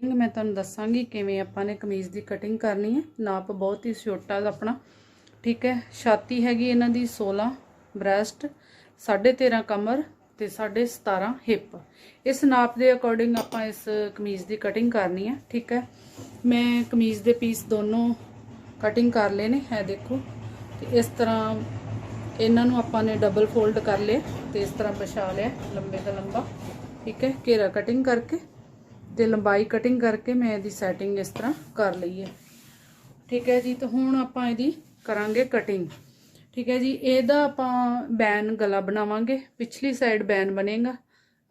Cutting ਮੈਂ ਤੁਹਾਨੂੰ ਦੱਸਾਂਗੀ ਕਿਵੇਂ ਆਪਾਂ ਨੇ ਕਮੀਜ਼ ਦੀ ਕਟਿੰਗ ਕਰਨੀ ਹੈ। ਨਾਪ ਬਹੁਤ ਹੀ ਛੋਟਾ ਆਪਣਾ, ਠੀਕ ਹੈ। ਛਾਤੀ ਹੈਗੀ ਇਹਨਾਂ ਦੀ 16 ਬ੍ਰੈਸਟ 13.5 ਕਮਰ ਤੇ 17.5 ਹਿੱਪ ਇਸ ਨਾਪ ਦੇ ਅਕੋਰਡਿੰਗ ਆਪਾਂ ਇਸ ਕਮੀਜ਼ ਦੀ ਕਟਿੰਗ ਕਰਨੀ ਹੈ, ਠੀਕ ਹੈ। ਮੈਂ ਕਮੀਜ਼ ਦੇ ਪੀਸ ਦੋਨੋਂ ਕਟਿੰਗ ਕਰ ਲਏ ਨੇ ਹੈ ਦੇਖੋ। ਤੇ ਇਸ ਤਰ੍ਹਾਂ ਇਹਨਾਂ ਨੂੰ ਆਪਾਂ ਨੇ ਡਬਲ ਫੋਲਡ ਕਰ ਲਏ ਤੇ ਇਸ ਤਰ੍ਹਾਂ ਵਿਛਾ ਲਿਆ, ਲੰਬੇ ਦਾ ਲੰਬਾ, ਠੀਕ ਹੈ। ਘੇਰਾ ਕਟਿੰਗ ਕਰਕੇ ਤੇ ਲੰਬਾਈ ਕਟਿੰਗ ਕਰਕੇ ਮੈਂ ਇਹਦੀ ਸੈਟਿੰਗ ਇਸ ਤਰ੍ਹਾਂ ਕਰ ਲਈ ਹੈ। ਠੀਕ ਹੈ ਜੀ, ਤਾਂ ਹੁਣ ਆਪਾਂ ਇਹਦੀ ਕਰਾਂਗੇ ਕਟਿੰਗ ਠੀਕ ਹੈ ਜੀ, ਇਹਦਾ ਆਪਾਂ ਬੈਨ ਗਲਾ ਬਣਾਵਾਂਗੇ। ਪਿਛਲੀ ਸਾਈਡ ਬੈਨ ਬਣੇਗਾ।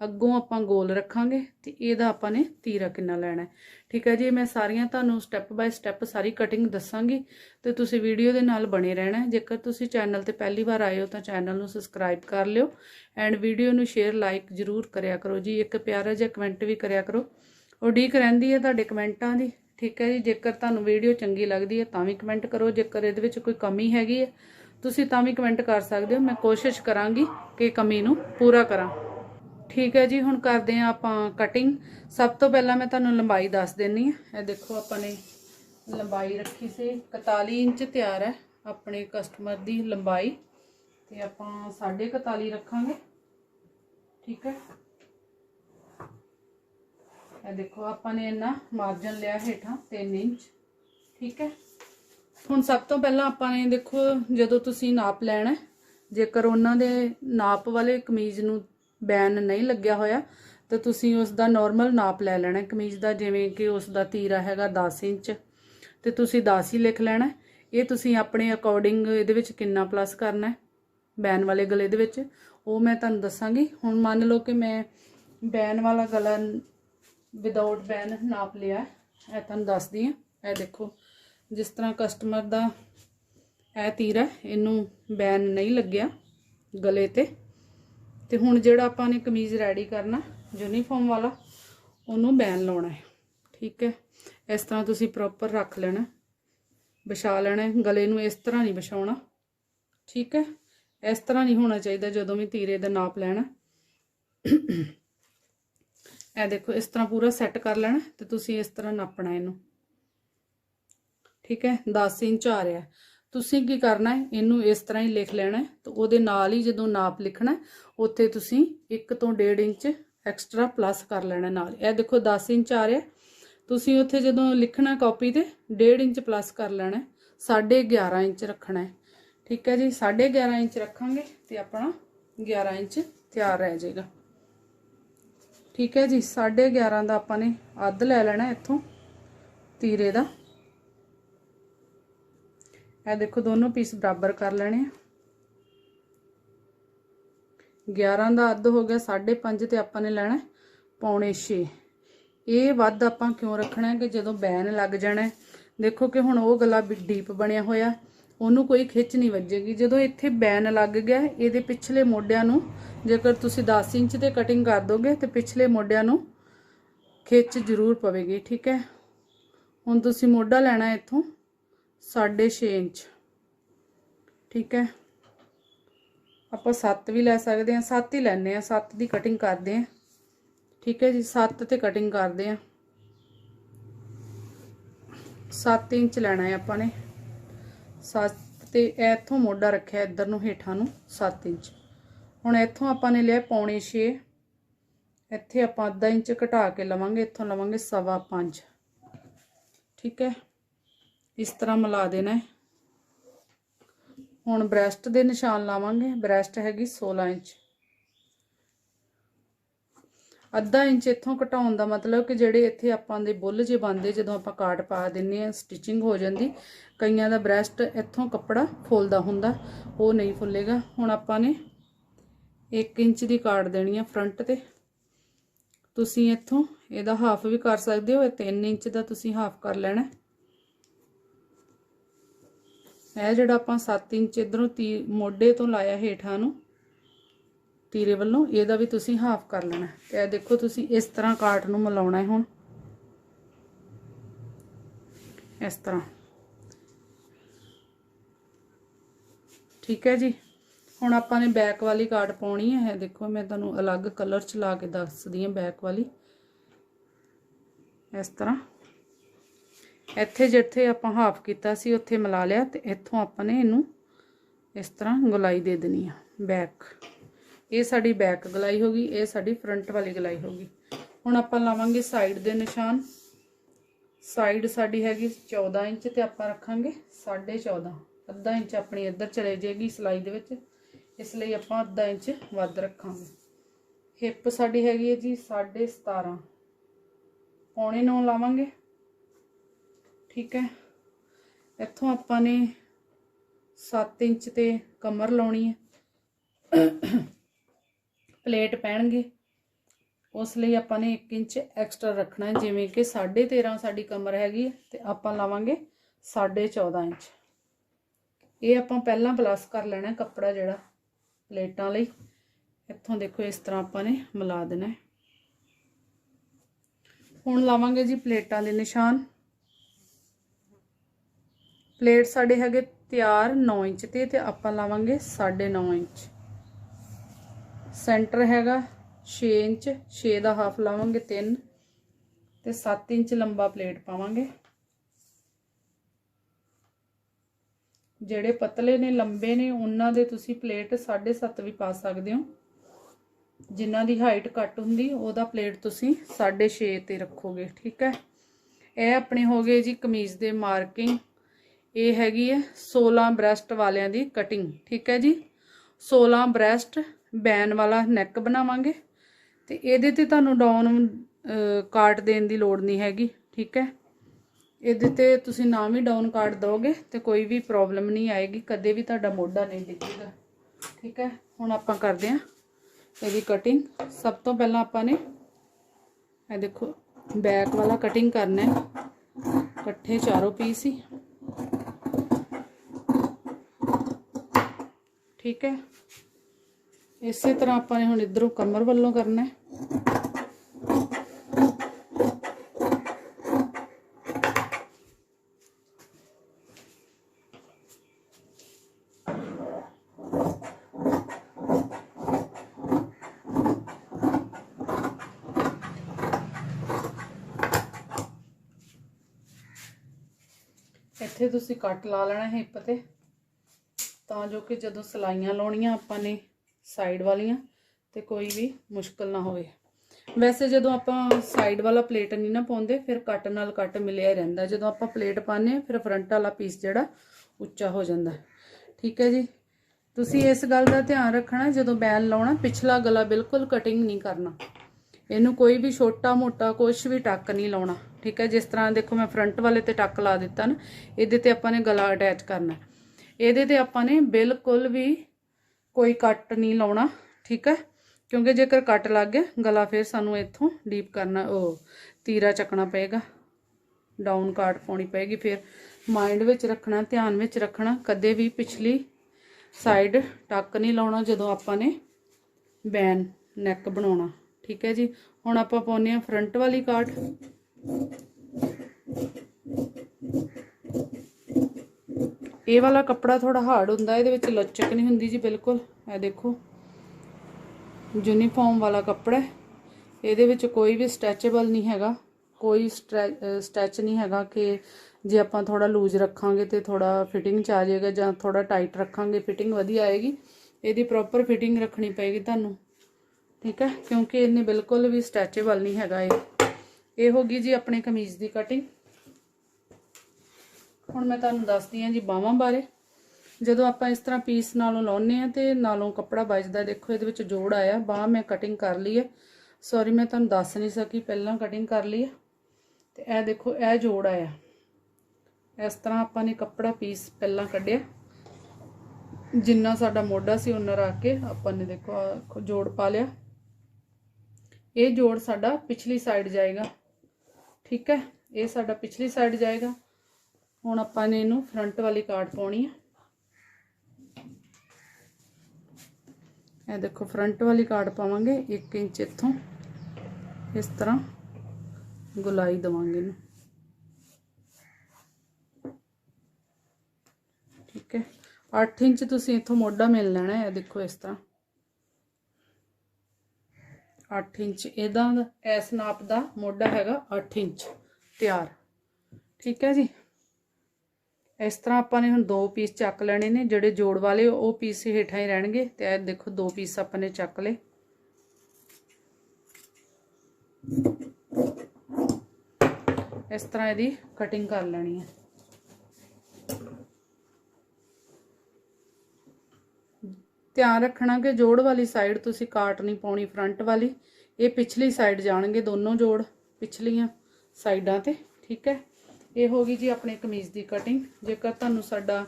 ਅੱਗੋਂ ਆਪਾਂ ਗੋਲ ਰੱਖਾਂਗੇ ਤੇ ਇਹਦਾ ਆਪਾਂ ਨੇ ਤੀਰਾ ਕਿੰਨਾ ਲੈਣਾ ਹੈ। ਠੀਕ ਹੈ ਜੀ, ਮੈਂ ਸਾਰੀਆਂ ਤੁਹਾਨੂੰ ਸਟੈਪ ਬਾਈ ਸਟੈਪ ਸਾਰੀ ਕਟਿੰਗ ਦੱਸਾਂਗੀ ਤੇ ਤੁਸੀਂ ਵੀਡੀਓ ਦੇ ਨਾਲ ਬਣੇ ਰਹਿਣਾ ਜੇਕਰ ਤੁਸੀਂ ਚੈਨਲ ਤੇ ਪਹਿਲੀ ਵਾਰ ਆਏ ਹੋ ਤਾਂ ਚੈਨਲ ਨੂੰ ਸਬਸਕ੍ਰਾਈਬ ਕਰ ਲਿਓ ਐਂਡ ਵੀਡੀਓ ਨੂੰ ਸ਼ੇਅਰ ਲਾਈਕ ਜਰੂਰ ਕਰਿਆ ਕਰੋ ਜੀ। ਇੱਕ ਪਿਆਰਾ ਜਿਹਾ ਕਮੈਂਟ ਵੀ ਕਰਿਆ ਕਰੋ। ਉਡੀਕ ਰਹਿੰਦੀ ਹੈ ਤੁਹਾਡੇ ਕਮੈਂਟਾਂ ਦੀ। ਠੀਕ ਹੈ ਜੀ, ਜੇਕਰ ਤੁਹਾਨੂੰ ਵੀਡੀਓ ਚੰਗੀ ਲੱਗਦੀ ਹੈ ਤਾਂ ਵੀ ਕਮੈਂਟ ਕਰੋ। ਜੇਕਰ ਇਹਦੇ ਵਿੱਚ ਕੋਈ ਕਮੀ ਹੈਗੀ ਹੈ, ਤੁਸੀਂ ਤਾਂ ਵੀ ਕਮੈਂਟ ਕਰ ਸਕਦੇ ਹੋ। ਮੈਂ ਕੋਸ਼ਿਸ਼ ਕਰਾਂਗੀ ਕਿ ਕਮੀ ਨੂੰ ਪੂਰਾ ਕਰਾਂ। ਠੀਕ ਹੈ ਜੀ, ਹੁਣ ਕਰਦੇ ਹਾਂ ਆਪਾਂ ਕਟਿੰਗ ਸਭ ਤੋਂ ਪਹਿਲਾਂ ਮੈਂ ਤੁਹਾਨੂੰ ਲੰਬਾਈ ਦੱਸ ਦਿੰਨੀ ਹੈ। ਇਹ ਦੇਖੋ, ਆਪਾਂ ਨੇ ਲੰਬਾਈ ਰੱਖੀ ਸੀ। 41 ਇੰਚ ਤਿਆਰ ਹੈ ਆਪਣੇ ਕਸਟਮਰ ਦੀ ਲੰਬਾਈ। ਤੇ ਆਪਾਂ 41.5 ਰੱਖਾਂਗੇ। ਠੀਕ ਹੈ। ਇਹ ਦੇਖੋ, ਆਪਾਂ ਨੇ ਇੰਨਾ ਮਾਰਜਨ ਲਿਆ ਹੇਠਾਂ 3 ਇੰਚ। ਠੀਕ ਹੈ। ਹੁਣ ਸਭ ਤੋਂ ਪਹਿਲਾਂ ਆਪਾਂ ਨੇ ਦੇਖੋ, ਜਦੋਂ ਤੁਸੀਂ ਨਾਪ ਲੈਣਾ ਜੇਕਰ ਉਹਨਾਂ ਦੇ ਨਾਪ ਵਾਲੇ ਕਮੀਜ਼ ਨੂੰ ਬੈਨ ਨਹੀਂ ਲੱਗਿਆ ਹੋਇਆ, ਤਾਂ ਤੁਸੀਂ ਉਸ ਦਾ ਨਾਰਮਲ ਨਾਪ ਲੈ ਲੈਣਾ ਕਮੀਜ਼ ਦਾ, ਜਿਵੇਂ ਕਿ ਉਸ ਦਾ ਤੀਰਾ ਹੈਗਾ 10 ਇੰਚ। ਤੇ ਤੁਸੀਂ 10 ਹੀ ਲਿਖ ਲੈਣਾ ਇਹ ਤੁਸੀਂ ਆਪਣੇ ਅਕੋਰਡਿੰਗ ਇਹਦੇ ਵਿੱਚ ਕਿੰਨਾ ਪਲੱਸ ਕਰਨਾ ਹੈ? ਬੈਨ ਵਾਲੇ ਗਲੇ ਦੇ ਵਿੱਚ। ਉਹ ਮੈਂ ਤੁਹਾਨੂੰ ਦੱਸਾਂਗੀ। ਹੁਣ ਮੰਨ ਲਓ ਕਿ ਮੈਂ ਬੈਨ ਵਾਲਾ ਗਲਾ ਵਿਦਆਊਟ ਬੈਨ ਨਾਪ ਲਿਆ ਇਹ ਤੁਹਾਨੂੰ ਦੱਸਦੀ ਹਾਂ। ਇਹ ਦੇਖੋ, ਜਿਸ ਤਰ੍ਹਾਂ ਕਸਟਮਰ ਦਾ ਇਹ ਤੀਰਾ ਇਹਨੂੰ ਬੈਨ ਨਹੀਂ ਲੱਗਿਆ ਗਲੇ ਤੇ। ਤੇ ਹੁਣ ਜਿਹੜਾ ਆਪਾਂ ਨੇ ਕਮੀਜ਼ ਰੈਡੀ ਕਰਨਾ ਯੂਨੀਫਾਰਮ ਵਾਲਾ, ਉਹਨੂੰ ਬੈਨ ਲਾਉਣਾ ਹੈ। ਠੀਕ ਹੈ? ਇਸ ਤਰ੍ਹਾਂ ਤੁਸੀਂ ਪ੍ਰੋਪਰ ਰੱਖ ਲੈਣਾ, ਵਿਛਾ ਲੈਣਾ ਗਲੇ ਨੂੰ ਇਸ ਤਰ੍ਹਾਂ ਨਹੀਂ ਵਿਛਾਉਣਾ। ਠੀਕ ਹੈ? ਇਸ ਤਰ੍ਹਾਂ ਨਹੀਂ ਹੋਣਾ ਚਾਹੀਦਾ ਜਦੋਂ ਵੀ ਤੀਰੇ ਦਾ ਨਾਪ ਲੈਣਾ। ਇਹ ਦੇਖੋ, ਇਸ ਤਰ੍ਹਾਂ ਪੂਰਾ ਸੈੱਟ ਕਰ ਲੈਣਾ ਤੇ ਤੁਸੀਂ ਇਸ ਤਰ੍ਹਾਂ ਨਾਪਣਾ ਇਹਨੂੰ। ਠੀਕ ਹੈ? 10 ਇੰਚ ਆ ਰਿਹਾ। ਤੁਸੀਂ ਕੀ ਕਰਨਾ ਹੈ? ਇਹਨੂੰ ਇਸ ਤਰ੍ਹਾਂ ਹੀ ਲਿਖ ਲੈਣਾ ਹੈ ਤੇ ਉਹਦੇ ਨਾਲ ਹੀ ਜਦੋਂ ਨਾਪ ਲਿਖਣਾ ਉੱਥੇ ਤੁਸੀਂ 1 ਤੋਂ 1.5 ਇੰਚ ਐਕਸਟਰਾ ਪਲੱਸ ਕਰ ਲੈਣਾ ਨਾਲ। ਇਹ ਦੇਖੋ 10 ਇੰਚ ਆ ਰਿਹਾ ਤੁਸੀਂ ਉੱਥੇ ਜਦੋਂ ਲਿਖਣਾ ਕਾਪੀ ਤੇ 1.5 ਇੰਚ ਪਲੱਸ ਕਰ ਲੈਣਾ 11.5 ਇੰਚ ਰੱਖਣਾ ਹੈ। ਠੀਕ ਹੈ ਜੀ? 11.5 ਇੰਚ ਰੱਖਾਂਗੇ ਤੇ ਆਪਣਾ 11 ਇੰਚ ਤਿਆਰ ਰਹਿ ਜਾਏਗਾ। ਠੀਕ ਹੈ ਜੀ? 11.5 ਦਾ ਆਪਾਂ ਨੇ ਅੱਧ ਲੈ ਲੈਣਾ ਇੱਥੋਂ ਤੀਰੇ ਦਾ। ਇਹ ਦੇਖੋ ਦੋਨੋਂ ਪੀਸ ਬਰਾਬਰ ਕਰ ਲੈਣੇ ਆ। 11 ਦਾ ਅੱਧ ਹੋ ਗਿਆ 5.5 ਤੇ ਆਪਾਂ ਨੇ ਲੈਣਾ ਪੌਣੇ 6 ਇਹ ਵੱਧ ਆਪਾਂ ਕਿਉਂ ਰੱਖਣਾ ਕਿ ਜਦੋਂ ਬੈਨ ਲੱਗ ਜਾਣਾ ਦੇਖੋ ਕਿ ਹੁਣ ਉਹ ਗਲਾ ਡੀਪ ਬਣਿਆ ਹੋਇਆ, ਉਹਨੂੰ ਕੋਈ ਖਿੱਚ ਨਹੀਂ ਵੱਜੇਗੀ। ਜਦੋਂ ਇੱਥੇ ਬੈਨ ਲੱਗ ਗਿਆ, ਇਹਦੇ ਪਿਛਲੇ ਮੋਢਿਆਂ ਨੂੰ ਜੇਕਰ ਤੁਸੀਂ 10 ਇੰਚ ਤੇ ਕਟਿੰਗ ਕਰ ਦੋਗੇ, ਤੇ ਪਿਛਲੇ ਮੋਢਿਆਂ ਨੂੰ ਖਿੱਚ ਜ਼ਰੂਰ ਪਵੇਗੀ, ਠੀਕ ਹੈ? ਹੁਣ ਤੁਸੀਂ ਮੋਢਾ ਲੈਣਾ ਇੱਥੋਂ। 6.5 ਇੰਚ। ਠੀਕ ਹੈ? ਆਪਾਂ 7 ਵੀ ਲੈ ਸਕਦੇ ਹਾਂ 7 ਹੀ ਲੈਣੇ ਆ 7 ਦੀ ਕਟਿੰਗ ਕਰਦੇ ਆ ਠੀਕ ਹੈ ਜੀ 7 ਤੇ ਕਟਿੰਗ ਕਰਦੇ ਆ 7 ਇੰਚ ਲੈਣਾ ਹੈ ਆਪਾਂ ਨੇ। 7 ਤੇ ਇੱਥੋਂ ਮੋਢਾ ਰੱਖਿਆ ਇੱਧਰ ਨੂੰ, ਹੇਠਾਂ ਨੂੰ 7 ਇੰਚ। ਹੁਣ ਇੱਥੋਂ ਆਪਾਂ ਨੇ ਲਿਆ ਪੌਣੇ 6 ਇੱਥੇ ਆਪਾਂ ਅੱਧਾ ਇੰਚ ਘਟਾ ਕੇ ਲਵਾਂਗੇ, ਇੱਥੋਂ ਲਵਾਂਗੇ ਸਵਾ 5 ਠੀਕ ਹੈ? ਇਸ ਤਰ੍ਹਾਂ ਮਿਲਾ ਦੇਣਾ ਹੁਣ ਬ੍ਰੈਸਟ ਦੇ ਨਿਸ਼ਾਨ ਲਾਵਾਂਗੇ। ਬ੍ਰੈਸਟ ਹੈਗੀ 16 ਇੰਚ। ਅੱਧਾ ਇੰਚ ਇੱਥੋਂ ਘਟਾਉਣ ਦਾ ਮਤਲਬ ਕਿ ਜਿਹੜੇ ਇੱਥੇ ਆਪਾਂ ਦੇ ਬੁੱਲ ਜੇ ਬੰਦੇ ਜਦੋਂ ਆਪਾਂ ਕਾਟ ਪਾ ਦਿੰਨੇ ਆ ਸਟਿਚਿੰਗ ਹੋ ਜਾਂਦੀ, ਕਈਆਂ ਦਾ ਬ੍ਰੈਸਟ ਇੱਥੋਂ ਕੱਪੜਾ ਫੁੱਲਦਾ ਹੁੰਦਾ, ਉਹ ਨਹੀਂ ਫੁੱਲੇਗਾ ਹੁਣ ਆਪਾਂ ਨੇ 1 ਇੰਚ ਦੀ ਕਾਟ ਦੇਣੀ ਆ ਫਰੰਟ ਤੇ। ਤੁਸੀਂ ਇੱਥੋਂ ਇਹਦਾ ਹਾਫ ਵੀ ਕਰ ਸਕਦੇ ਹੋ, ਇਹ 3 ਇੰਚ ਦਾ ਤੁਸੀਂ ਹਾਫ ਕਰ ਲੈਣਾ। ਇਹ ਜਿਹੜਾ ਆਪਾਂ 7 ਇੰਚ ਇਧਰੋਂ ਤੀ ਮੋਢੇ ਤੋਂ ਲਾਇਆ ਹੇਠਾਂ ਨੂੰ, ਤੀਰੇ ਵੱਲੋਂ, ਇਹਦਾ ਵੀ ਤੁਸੀਂ ਹਾਫ ਕਰ ਲੈਣਾ। ਤੇ ਇਹ ਦੇਖੋ ਤੁਸੀਂ ਇਸ ਤਰ੍ਹਾਂ ਕਾਟ ਨੂੰ ਮਿਲਾਉਣਾ ਹੈ ਹੁਣ। ਇਸ ਤਰ੍ਹਾਂ। ਠੀਕ ਹੈ ਜੀ? ਹੁਣ ਆਪਾਂ ਨੇ ਬੈਕ ਵਾਲੀ ਕਾਟ ਪਾਉਣੀ ਹੈ। ਇਹ ਦੇਖੋ, ਮੈਂ ਤੁਹਾਨੂੰ ਅਲੱਗ ਕਲਰ ਚ ਲਾ ਕੇ ਦੱਸਦੀ ਹਾਂ ਬੈਕ ਵਾਲੀ। ਇਸ ਤਰ੍ਹਾਂ। ਇੱਥੇ ਜਿੱਥੇ ਆਪਾਂ ਹਾਫ ਕੀਤਾ ਸੀ, ਉੱਥੇ ਮਿਲਾ ਲਿਆ ਤੇ ਇੱਥੋਂ ਆਪਾਂ ਨੇ ਇਹਨੂੰ ਇਸ ਤਰ੍ਹਾਂ ਗੁਲਾਈ ਦੇ ਦੇਣੀ ਆ ਬੈਕ ਇਹ ਸਾਡੀ ਬੈਕ ਗਲਾਈ ਹੋ ਗਈ, ਇਹ ਸਾਡੀ ਫਰੰਟ ਵਾਲੀ ਗਲਾਈ ਹੋ ਗਈ। ਹੁਣ ਆਪਾਂ ਲਾਵਾਂਗੇ ਸਾਈਡ ਦੇ ਨਿਸ਼ਾਨ। ਸਾਈਡ ਸਾਡੀ ਹੈਗੀ 14 ਇੰਚ ਤੇ ਆਪਾਂ ਰੱਖਾਂਗੇ 14.5 ਅੱਧਾ ਇੰਚ ਆਪਣੀ ਇੱਧਰ ਚਲੇ ਜਾਏਗੀ ਸਲਾਈ ਦੇ ਵਿੱਚ। ਇਸ ਲਈ ਆਪਾਂ ਅੱਧਾ ਇੰਚ ਵੱਧ ਰੱਖਾਂਗੇ। ਹਿੱਪ ਸਾਡੀ ਹੈਗੀ ਹੈ ਜੀ 17.5 ਪੌਣੇ 9 ਲਾਵਾਂਗੇ। ਠੀਕ ਹੈ। ਇੱਥੋਂ ਆਪਾਂ ਨੇ 7 ਇੰਚ ਤੇ ਕਮਰ ਲਾਉਣੀ ਹੈ। ਪਲੇਟ ਪੈਣਗੇ ਉਸ ਲਈ ਆਪਾਂ ਨੇ 1 ਇੰਚ ਐਕਸਟਰਾ ਰੱਖਣਾ ਜਿਵੇਂ ਕਿ 13.5 ਸਾਡੀ ਕਮਰ ਹੈਗੀ ਹੈ ਤੇ ਆਪਾਂ ਲਾਵਾਂਗੇ 14.5 ਇੰਚ। ਇਹ ਆਪਾਂ ਪਹਿਲਾਂ ਪਲੱਸ ਕਰ ਲੈਣਾ ਕੱਪੜਾ ਜਿਹੜਾ ਪਲੇਟਾਂ ਲਈ। ਇੱਥੋਂ ਦੇਖੋ ਇਸ ਤਰ੍ਹਾਂ ਆਪਾਂ ਨੇ ਮਿਲਾ ਦੇਣਾ ਹੁਣ ਲਾਵਾਂਗੇ ਜੀ ਪਲੇਟਾਂ ਦੇ ਨਿਸ਼ਾਨ। ਪਲੇਟ ਸਾਡੇ ਹੈਗੇ ਤਿਆਰ 9 ਇੰਚ ਤੇ ਤੇ ਆਪਾਂ ਲਾਵਾਂਗੇ 9.5 ਇੰਚ। ਸੈਂਟਰ ਹੈਗਾ 6 ਇੰਚ 6 ਦਾ ਹਾਫ ਲਾਵਾਂਗੇ 3 ਤੇ 7 ਇੰਚ ਲੰਬਾ ਪਲੇਟ ਪਾਵਾਂਗੇ। ਜਿਹੜੇ ਪਤਲੇ ਨੇ, ਲੰਬੇ ਨੇ, ਉਹਨਾਂ ਦੇ ਤੁਸੀਂ ਪਲੇਟ 7.5 ਵੀ ਪਾ ਸਕਦੇ ਹੋ। ਜਿਨ੍ਹਾਂ ਦੀ ਹਾਈਟ ਘੱਟ ਹੁੰਦੀ, ਉਹਦਾ ਪਲੇਟ ਤੁਸੀਂ 6.5 ਤੇ ਰੱਖੋਗੇ, ਠੀਕ ਹੈ? ਇਹ ਆਪਣੇ ਹੋ ਗਏ ਜੀ ਕਮੀਜ਼ ਦੇ ਮਾਰਕਿੰਗ। ਇਹ ਹੈਗੀ ਹੈ 16 ਬ੍ਰੈਸਟ ਵਾਲਿਆਂ ਦੀ ਕਟਿੰਗ ਠੀਕ ਹੈ ਜੀ? 16 ਬ੍ਰੈਸਟ ਬੈਨ ਵਾਲਾ ਨੈਕ ਬਣਾਵਾਂਗੇ ਤੇ ਇਹਦੇ ਤੇ ਤੁਹਾਨੂੰ ਡਾਊਨ ਕਾਟ ਦੇਣ ਦੀ ਲੋੜ ਨਹੀਂ ਹੈਗੀ, ਠੀਕ ਹੈ? ਇਹਦੇ ਤੇ ਤੁਸੀਂ ਨਾ ਵੀ ਡਾਊਨ ਕਾਟ ਦੋਗੇ ਤੇ ਕੋਈ ਵੀ ਪ੍ਰੋਬਲਮ ਨਹੀਂ ਆਏਗੀ, ਕਦੇ ਵੀ ਤੁਹਾਡਾ ਮੋਢਾ ਨਹੀਂ ਡਿੱਗੇਗਾ, ਠੀਕ ਹੈ? ਹੁਣ ਆਪਾਂ ਕਰਦੇ ਹਾਂ ਇਹਦੀ ਕਟਿੰਗ ਸਭ ਤੋਂ ਪਹਿਲਾਂ ਆਪਾਂ ਨੇ ਇਹ ਦੇਖੋ ਬੈਕ ਵਾਲਾ ਕਟਿੰਗ ਕਰਨਾ ਹੈ। ਇਕੱਠੇ ਚਾਰੋਂ ਪੀਸ ਹੀ। ਠੀਕ ਹੈ। ਇਸੇ ਤਰ੍ਹਾਂ ਆਪਾਂ ਨੇ ਹੁਣ ਇਧਰੋਂ ਕਮਰ ਵੱਲੋਂ ਕਰਨਾ ਹੈ। ਇੱਥੇ ਤੁਸੀਂ ਕੱਟ ਲਾ ਲੈਣਾ ਹਿੱਪ ਤੇ। ਤਾਂ ਜੋ ਕਿ ਜਦੋਂ ਸਲਾਈਆਂ ਲਾਉਣੀਆਂ ਆਪਾਂ ਨੇ ਸਾਈਡ ਵਾਲੀਆਂ, ਤੇ ਕੋਈ ਵੀ ਮੁਸ਼ਕਲ ਨਾ ਹੋਵੇ। ਵੈਸੇ ਜਦੋਂ ਆਪਾਂ ਸਾਈਡ ਵਾਲਾ ਪਲੇਟ ਨਹੀਂ ਨਾ ਪਾਉਂਦੇ, ਫਿਰ ਕੱਟ ਨਾਲ ਕੱਟ ਮਿਲਿਆ ਹੀ ਰਹਿੰਦਾ। ਜਦੋਂ ਆਪਾਂ ਪਲੇਟ ਪਾਉਂਦੇ ਹਾਂ, ਫਿਰ ਫਰੰਟ ਵਾਲਾ ਪੀਸ ਜਿਹੜਾ ਉੱਚਾ ਹੋ ਜਾਂਦਾ। ਠੀਕ ਹੈ ਜੀ? ਤੁਸੀਂ ਇਸ ਗੱਲ ਦਾ ਧਿਆਨ ਰੱਖਣਾ, ਜਦੋਂ ਬੈਲ ਲਾਉਣਾ, ਪਿਛਲਾ ਗਲਾ ਬਿਲਕੁਲ ਕਟਿੰਗ ਨਹੀਂ ਕਰਨਾ। ਇਹਨੂੰ ਕੋਈ ਵੀ ਛੋਟਾ ਮੋਟਾ ਕੁਝ ਵੀ ਟੱਕ ਨਹੀਂ ਲਾਉਣਾ। ਠੀਕ ਹੈ? ਜਿਸ ਤਰ੍ਹਾਂ ਦੇਖੋ, ਮੈਂ ਫਰੰਟ ਵਾਲੇ ਤੇ ਟੱਕ ਲਾ ਦਿੱਤਾ ਨਾ, ਇਹਦੇ ਤੇ ਆਪਾਂ ਨੇ ਗਲਾ ਅਟੈਚ ਕਰਨਾ। ਇਹਦੇ ਤੇ ਆਪਾਂ ਨੇ ਬਿਲਕੁਲ ਵੀ ਕੋਈ ਕੱਟ ਨਹੀਂ ਲਾਉਣਾ, ਠੀਕ ਹੈ? ਕਿਉਂਕਿ ਜੇਕਰ ਕੱਟ ਲੱਗ ਗਿਆ, ਗਲਾ ਫਿਰ ਸਾਨੂੰ ਇੱਥੋਂ ਡੀਪ ਕਰਨਾ, ਉਹ ਤੀਰਾ ਚੱਕਣਾ ਪਏਗਾ, ਡਾਊਨ ਕਾਟ ਪਾਉਣੀ ਪਏਗੀ, ਫਿਰ ਮਾਈਂਡ ਵਿੱਚ ਰੱਖਣਾ, ਧਿਆਨ ਵਿੱਚ ਰੱਖਣਾ, ਕਦੇ ਵੀ ਪਿਛਲੀ ਸਾਈਡ ਟੱਕ ਨਹੀਂ ਲਾਉਣਾ ਜਦੋਂ ਆਪਾਂ ਨੇ ਬੈਨ, ਨੈਕ ਬਣਾਉਣਾ, ਠੀਕ ਹੈ ਜੀ? ਹੁਣ ਆਪਾਂ ਪਾਉਂਦੇ ਆ ਫਰੰਟ ਵਾਲੀ ਕਾਟ ਇਹ ਵਾਲਾ ਕੱਪੜਾ ਥੋੜਾ ਹਾਰਡ ਹੁੰਦਾ, ਇਹਦੇ ਵਿੱਚ ਲਚਕ ਨਹੀਂ ਹੁੰਦੀ ਜੀ ਬਿਲਕੁਲ। ਇਹ ਦੇਖੋ ਯੂਨੀਫਾਰਮ ਵਾਲਾ ਕੱਪੜਾ ਇਹਦੇ ਵਿੱਚ ਕੋਈ ਵੀ ਸਟ੍ਰੈਚੇਬਲ ਨਹੀਂ ਹੈਗਾ, ਕੋਈ ਸਟੈਚ ਨਹੀਂ ਹੈਗਾ ਕਿ ਜੇ ਆਪਾਂ ਥੋੜਾ ਲੂਜ਼ ਰੱਖਾਂਗੇ ਤੇ ਥੋੜਾ ਫਿਟਿੰਗ ਚ ਆ ਜਾਏਗਾ ਜਾਂ ਥੋੜਾ ਟਾਈਟ ਰੱਖਾਂਗੇ ਫਿਟਿੰਗ ਵਧੀਆ ਆਏਗੀ। ਇਹਦੀ ਪ੍ਰੋਪਰ ਫਿਟਿੰਗ ਰੱਖਣੀ ਪਏਗੀ ਤੁਹਾਨੂੰ, ਠੀਕ ਹੈ? ਕਿਉਂਕਿ ਇਹਨੇ ਬਿਲਕੁਲ ਵੀ ਸਟ੍ਰੈਚੇਬਲ ਨਹੀਂ ਹੈਗਾ ਇਹ। ਇਹ ਹੋ ਗਈ ਜੀ ਆਪਣੇ ਕਮੀਜ਼ ਦੀ ਕਟਿੰਗ ਹੁਣ ਮੈਂ ਤੁਹਾਨੂੰ ਦੱਸਦੀ ਹਾਂ ਜੀ ਬਾਹਾਂ ਬਾਰੇ। ਜਦੋਂ ਆਪਾਂ ਇਸ ਤਰ੍ਹਾਂ ਪੀਸ ਨਾਲੋਂ ਲਾਉਨੇ ਆ ਤੇ ਨਾਲੋਂ ਕੱਪੜਾ ਬਚਦਾ, ਦੇਖੋ ਇਹਦੇ ਵਿੱਚ ਜੋੜ ਆਇਆ, ਬਾਹ ਮੈਂ ਕਟਿੰਗ ਕਰ ਲਈ ਹੈ। ਸੌਰੀ ਮੈਂ ਤੁਹਾਨੂੰ ਦੱਸ ਨਹੀਂ ਸਕੀ, ਪਹਿਲਾਂ ਕਟਿੰਗ ਕਰ ਲਈ ਹੈ। ਤੇ ਇਹ ਦੇਖੋ, ਇਹ ਜੋੜ ਆਇਆ। ਇਸ ਤਰ੍ਹਾਂ ਆਪਾਂ ਨੇ ਕੱਪੜਾ ਪੀਸ ਪਹਿਲਾਂ ਕੱਢਿਆ। ਜਿੰਨਾ ਸਾਡਾ ਮੋਢਾ ਸੀ ਉਹਨਾਂ ਰੱਖ ਕੇ ਆਪਾਂ ਨੇ ਦੇਖੋ ਜੋੜ ਪਾ ਲਿਆ। ਇਹ ਜੋੜ ਸਾਡਾ ਪਿਛਲੀ ਸਾਈਡ ਜਾਏਗਾ। ਠੀਕ ਹੈ? ਇਹ ਸਾਡਾ ਪਿਛਲੀ ਸਾਈਡ ਜਾਏਗਾ। ਹੁਣ ਆਪਾਂ ਨੇ ਇਹਨੂੰ ਫਰੰਟ ਵਾਲੀ ਕਾਟ ਪਾਉਣੀ ਆ। ਇਹ ਦੇਖੋ ਫਰੰਟ ਵਾਲੀ ਕਾਟ ਪਾਵਾਂਗੇ 1 ਇੰਚ ਇੱਥੋਂ। ਇਸ ਤਰ੍ਹਾਂ ਗੁਲਾਈ ਦਵਾਂਗੇ ਇਹਨੂੰ। ਠੀਕ ਹੈ। 8 ਇੰਚ ਤੁਸੀਂ ਇੱਥੋਂ ਮੋਢਾ ਮਿਲ ਲੈਣਾ ਹੈ, ਇਹ ਦੇਖੋ ਇਸ ਤਰ੍ਹਾਂ। 8 ਇੰਚ, ਇਹਦਾ ਇਸ ਨਾਪ ਦਾ ਮੋਢਾ ਹੈਗਾ 8 ਇੰਚ ਤਿਆਰ। ਠੀਕ ਹੈ ਜੀ। ਇਸ ਤਰ੍ਹਾਂ ਆਪਾਂ ਨੇ ਹੁਣ ਦੋ ਪੀਸ ਚੱਕ ਲੈਣੇ ਨੇ, ਜਿਹੜੇ ਜੋੜ ਵਾਲੇ, ਉਹ ਪੀਸ ਹੇਠਾਂ ਹੀ ਰਹਿਣਗੇ। ਤੇ ਇਹ ਦੇਖੋ, ਦੋ ਪੀਸ ਆਪਾਂ ਨੇ ਚੱਕ ਲਏ। ਇਸ ਤਰ੍ਹਾਂ ਇਹਦੀ ਕਟਿੰਗ ਕਰ ਲੈਣੀ ਹੈ। ਧਿਆਨ ਰੱਖਣਾ ਕਿ ਜੋੜ ਵਾਲੀ ਸਾਈਡ ਤੁਸੀਂ ਕਾਟ ਨਹੀਂ ਪਾਉਣੀ ਫਰੰਟ ਵਾਲੀ। ਇਹ ਪਿਛਲੀ ਸਾਈਡ ਜਾਣਗੇ ਦੋਨੋਂ ਜੋੜ, ਪਿਛਲੀਆਂ ਸਾਈਡਾਂ ਤੇ, ਠੀਕ ਹੈ? ਇਹ ਹੋ ਗਈ ਜੀ ਆਪਣੇ ਕਮੀਜ਼ ਦੀ ਕਟਿੰਗ ਜੇਕਰ ਤੁਹਾਨੂੰ ਸਾਡਾ,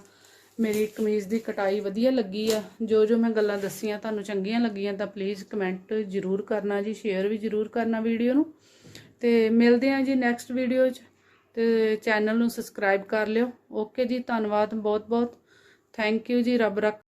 ਮੇਰੀ ਕਮੀਜ਼ ਦੀ ਕਟਾਈ ਵਧੀਆ ਲੱਗੀ ਆ, ਜੋ ਜੋ ਮੈਂ ਗੱਲਾਂ ਦੱਸੀਆਂ, ਤੁਹਾਨੂੰ ਚੰਗੀਆਂ ਲੱਗੀਆਂ, ਤਾਂ ਪਲੀਜ਼ ਕਮੈਂਟ ਜ਼ਰੂਰ ਕਰਨਾ ਜੀ ਸ਼ੇਅਰ ਵੀ ਜ਼ਰੂਰ ਕਰਨਾ ਵੀਡੀਓ ਨੂੰ। ਤੇ ਮਿਲਦੇ ਹਾਂ ਜੀ ਨੈਕਸਟ ਵੀਡੀਓ 'ਚ, ਤੇ ਚੈਨਲ ਨੂੰ ਸਬਸਕ੍ਰਾਈਬ ਕਰ ਲਿਓ। ਓਕੇ ਜੀ, ਧੰਨਵਾਦ ਬਹੁਤ ਬਹੁਤ ਥੈਂਕ ਯੂ ਜੀ, ਰੱਬ ਰੱਖ